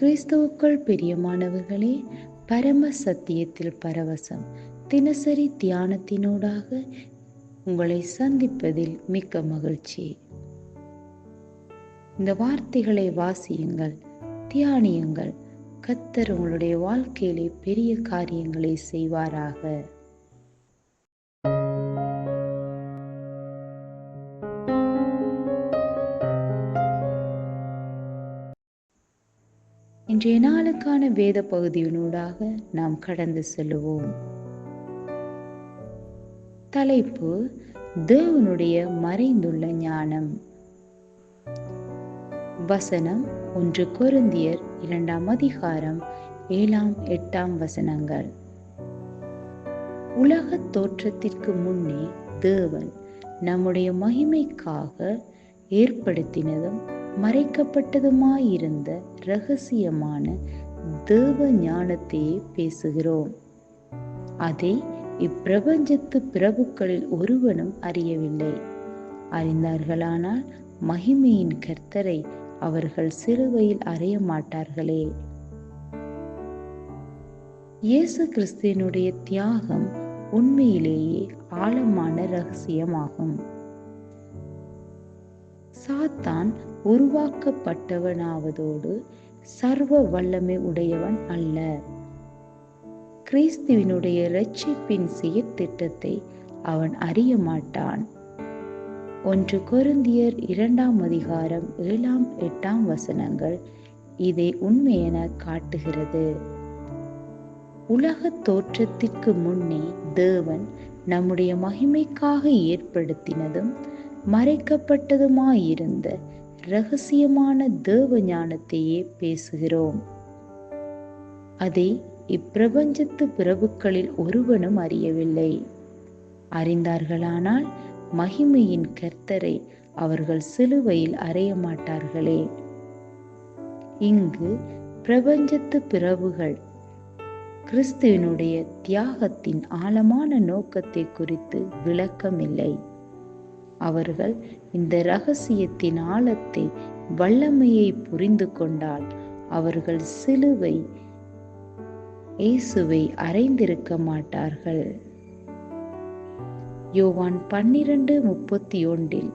கிறிஸ்துவுக்குள் பிரியமானவர்களே பரம சத்தியத்தில் பரவசம் தினசரி தியானத்தினூடாக உங்களை சந்திப்பதில் மிக்க மகிழ்ச்சி. இந்த வார்த்தைகளை வாசியுங்கள் தியானியுங்கள். கத்தர் உங்களுடைய வாழ்க்கையிலே பெரிய காரியங்களை செய்வாராக. இன்றைய நாளுக்கான வேத பகுதியினூடாக நாம் கடந்து செல்லுவோம். தலைப்பு தேவனுடைய மறைந்துள்ள ஞானம். வசனம் ஒன்று கொருந்தியர் இரண்டாம் அதிகாரம் ஏழாம் எட்டாம் வசனங்கள். உலக தோற்றத்திற்கு முன்னே தேவன் நம்முடைய மகிமைக்காக ஏற்படுத்தினதும் மறைக்கப்பட்டதுமாயிருந்த ரகசியமான தேவ ஞானத்தையே பேசுகிறோம். அதை இப்பிரபஞ்சத்து பிரபுக்களில் ஒருவனும் அறியவில்லை. அறிந்தார்களானால் மகிமையின் கர்த்தரை அவர்கள் சிறுவையில் அறைய மாட்டார்களே இயேசு கிறிஸ்துவனுடைய தியாகம் உண்மையிலேயே ஆழமான ரகசியமாகும் சாத்தான் உருவாக்கப்பட்டவனாவதோடு சர்வ வல்லமை உடையவன் அல்ல. கிறிஸ்துவினுடைய இரட்சிப்பின் செயற்திட்டத்தை அவன் அறிய மாட்டான். ஒன்று கொருந்தியர் இரண்டாம் அதிகாரம் ஏழாம் எட்டாம் வசனங்கள் இதை உண்மையென காட்டுகிறது. உலக தோற்றத்திற்கு முன்னே தேவன் நம்முடைய மகிமைக்காக ஏற்படுத்தினதும் மறைக்கப்பட்டதுமாயிருந்த ரகசியமான தேவ ஞானத்தையே பேசுகிறோம். அதை இப்பிரபஞ்சத்து பிரபுக்களில் ஒருவனும் அறியவில்லை. அறிந்தார்களானால் மகிமையின் கர்த்தரை அவர்கள் சிலுவையில் அறைய மாட்டார்களே இங்கு பிரபஞ்சத்து பிரபுகள் கிறிஸ்துவனுடைய தியாகத்தின் ஆழமான நோக்கத்தை குறித்து விளக்கமில்லை. அவர்கள் இந்த ரகசியத்தின் ஆழத்தை வல்லமையை புரிந்து கொண்டால் அவர்கள் சிலுவை இயேசுவை அறைந்திருக்க மாட்டார்கள். யோவான் பன்னிரண்டு முப்பத்தி ஒன்றில்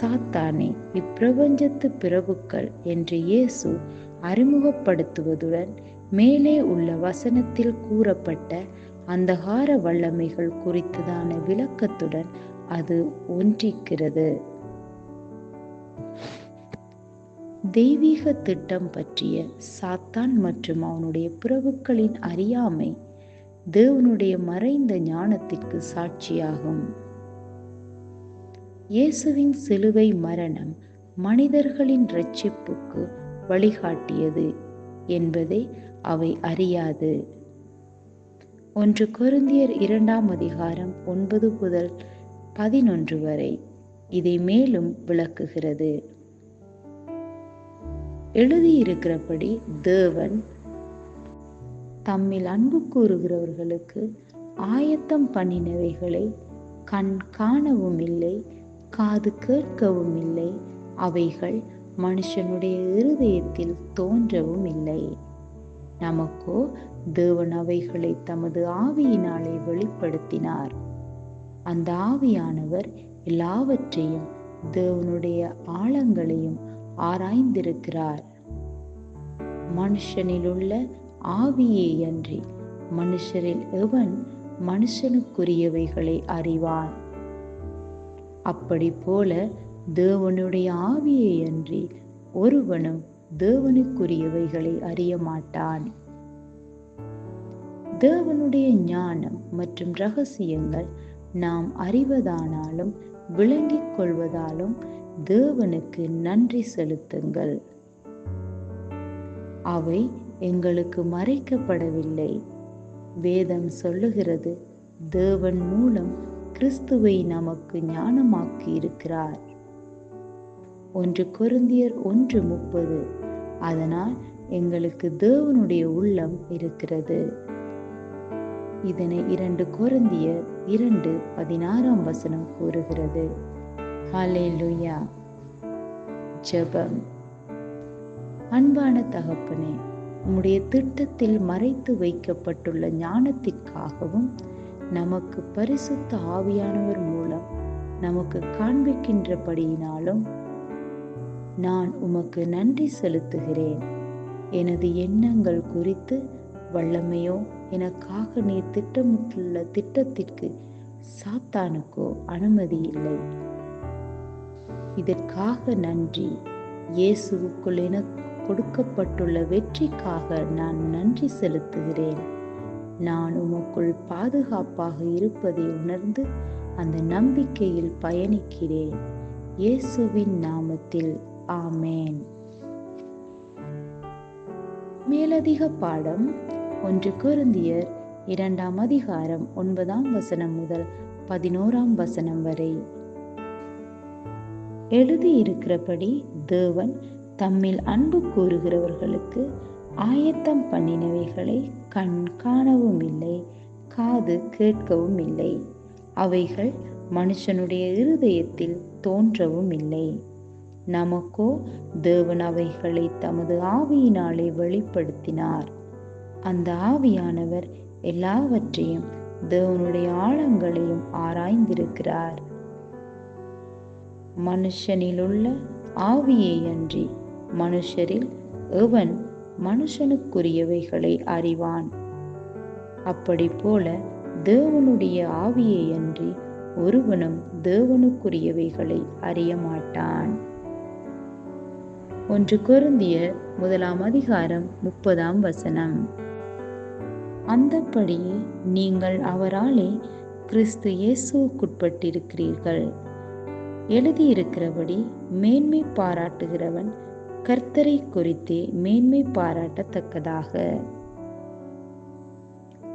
சாத்தானே இப்பிரபஞ்சத்து பிரபுக்கள் என்று இயேசு அறிமுகப்படுத்துவதுடன் மேலே உள்ள வசனத்தில் கூறப்பட்ட அந்தகார வல்லமைகள் குறித்ததான விளக்கத்துடன் அது ஒன்றிக்கிறது. தெய்வீக திட்டம் பற்றிய சாத்தான் மற்றும் அவனுடைய பிரபுக்களின் அறியாமை தேவனுடைய மறைந்த ஞானத்திற்கு சாட்சியாகும். இயேசுவின் சிலுவை மரணம் மனிதர்களின் ரட்சிப்புக்கு வழிகாட்டியது என்பதை அவை அறியாது. ஒன்று கொருந்தியர் இரண்டாம் அதிகாரம் ஒன்பது முதல் பதினொன்று வரை இதை மேலும் விளக்குகிறது. எழுதியிருக்கிறபடி தேவன் தம்மில் அன்பு கூறுகிறவர்களுக்கு ஆயத்தம் பண்ணினவைகளை கண் காணவும் இல்லை காது கேட்கவும் இல்லை அவைகள் மனுஷனுடைய இருதயத்தில் தோன்றவும் இல்லை. நமக்கோ தேவன் அவைகளை தமது ஆவியினாலே வெளிப்படுத்தினார். அந்த ஆவியானவர் எல்லாவற்றையும் தேவனுடைய ஆழங்களையும் ஆராய்ந்திருக்கிறார். மனுஷனில் உள்ள ஆவியே அன்றி மனுஷரில் எவன் மனுஷனுக்குரியவைகளை அறிவான்? அப்படி போல தேவனுடைய ஆவியை அன்றி ஒருவனும் தேவனுக்குரியவைகளை அறிய மாட்டான். தேவனுடைய ஞானம் மற்றும் ரகசியங்கள் நாம் அறிவதானாலும் விளங்கிக் கொள்வதாலும் தேவனுக்கு நன்றி செலுத்துங்கள். அவை எங்களுக்கு மறைக்கப்படவில்லை. வேதம் சொல்லுகிறது தேவன் மூலம் கிறிஸ்துவை நமக்கு ஞானமாக்கி இருக்கிறார் ஒன்று கொருந்தியர் ஒன்று முப்பது. அதனால் எங்களுக்கு தேவனுடைய உள்ளம் இருக்கிறது. இதனை இரண்டு கொருந்தியர் இரண்டு பதினாறாம் வசனம் கூறுகிறது. ஹalleluya. அன்பான தகப்பனே உம்முடைய திட்டத்தில் மறைத்து வைக்கப்பட்டுள்ள ஞானத்திற்காகவும் நமக்கு பரிசுத்த ஆவியானவர் மூலம் நமக்கு காண்பிக்கின்றபடியினாலும் நான் உமக்கு நன்றி செலுத்துகிறேன். எனது எண்ணங்கள் குறித்து வல்லமையோ? எனக்காக நீ திட்டமிட்டுள்ள திட்டத்திற்கு சாத்தானுக்கோ அனுமதி இல்லை. இதற்காக நன்றி. இயேசுவுக்குள் எனக்கு கொடுக்கப்பட்டுள்ள வெற்றிக்காக நான் நன்றி செலுத்துகிறேன். நான் உமக்குள் பாதுகாப்பாக இருப்பதை உணர்ந்து அந்த நம்பிக்கையில் பயணிக்கிறேன். இயேசுவின் நாமத்தில் ஆமேன். மேலதிக பாடம் ஒன்று குருந்தியர் இரண்டாம் அதிகாரம் ஒன்பதாம் வசனம் முதல் பதினோராம் வசனம் வரை. எழுதியிருக்கிறபடி தேவன் தம்மில் அன்பு கூறுகிறவர்களுக்கு ஆயத்தம் பண்ணினவைகளை கண் காணவும் இல்லை காது கேட்கவும் இல்லை. அவைகள் மனுஷனுடைய இருதயத்தில் தோன்றவும் இல்லை. நமக்கோ தேவன் அவைகளை தமது ஆவியினாலே வெளிப்படுத்தினார். அந்த ஆவியானவர் எல்லாவற்றையும் தேவனுடைய ஆழங்களையும் ஆராய்ந்திருக்கிறார். மனுஷனிலுள்ள ஆவியை அன்றி மனுஷரில் எவன் மனுஷனுக்குரியவைகளை அறிவான். அப்படி போல தேவனுடைய ஆவியை அன்றி ஒருவனும் தேவனுக்குரியவைகளை அறிய மாட்டான் ஒன்று குருந்திய முதலாம் அதிகாரம் முப்பதாம் வசனம். அந்தப்படியே நீங்கள் அவராலே கிறிஸ்து இயேசுக்குட்பட்டிருக்கிறீர்கள் எழுதியிருக்கிறபடி மேன்மை பாராட்டுகிறவன் கர்த்தரை குறித்தே மேன்மை பாராட்டத்தக்கதாக.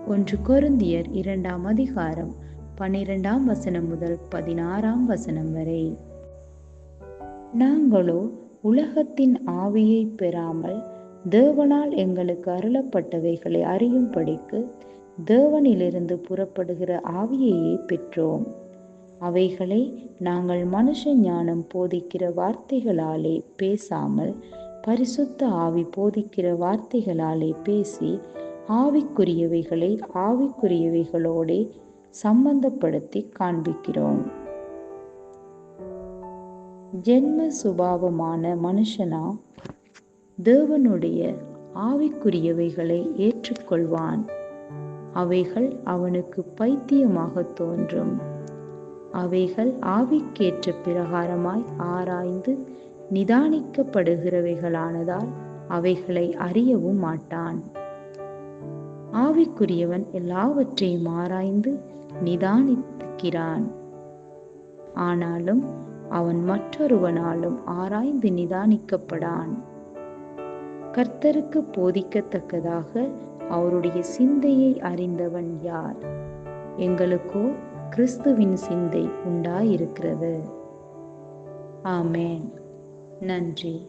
ஒன்று கொருந்தியர் இரண்டாம் அதிகாரம் பனிரெண்டாம் வசனம் முதல் பதினாறாம் வசனம் வரை. நாங்களோ உலகத்தின் ஆவியை பெறாமல் தேவனால் எங்களுக்கு அருளப்பட்டவைகளை அறியும்படிக்கு தேவனிலிருந்து புறப்படுகிற ஆவியையே பெற்றோம். அவைகளை நாங்கள் மனுஷ ஞானம் போதிக்கிற வார்த்தைகளாலே பேசாமல் பரிசுத்த ஆவி போதிக்கிற வார்த்தைகளாலே பேசி ஆவிக்குரியவைகளை ஆவிக்குரியவைகளோடே சம்பந்தப்படுத்தி காண்பிக்கிறோம். ஜென்ம சுபாவமான மனுஷனா? தேவனுடைய ஆவிக்குரியவைகளை ஏற்றுக்கொள்வான். அவைகள் அவனுக்கு பைத்தியமாக தோன்றும். அவைகள் ஆவிக்கேற்ற பிரகாரமாய் ஆராய்ந்து நிதானிக்கப்படுகிறவைகளானதால் அவைகளை அறியவும் மாட்டான். ஆவிக்குரியவன் எல்லாவற்றையும் ஆராய்ந்து நிதானிக்கிறான். ஆனாலும் அவன் மற்றொருவனாலும் ஆராய்ந்து நிதானிக்கப்படான். கர்த்தருக்கு போதிக்கத்தக்கதாக அவருடைய சிந்தையை அறிந்தவன் யார்? எங்களுக்கோ கிறிஸ்துவின் சிந்தை உண்டாயிருக்கிறது. ஆமேன். நன்றி.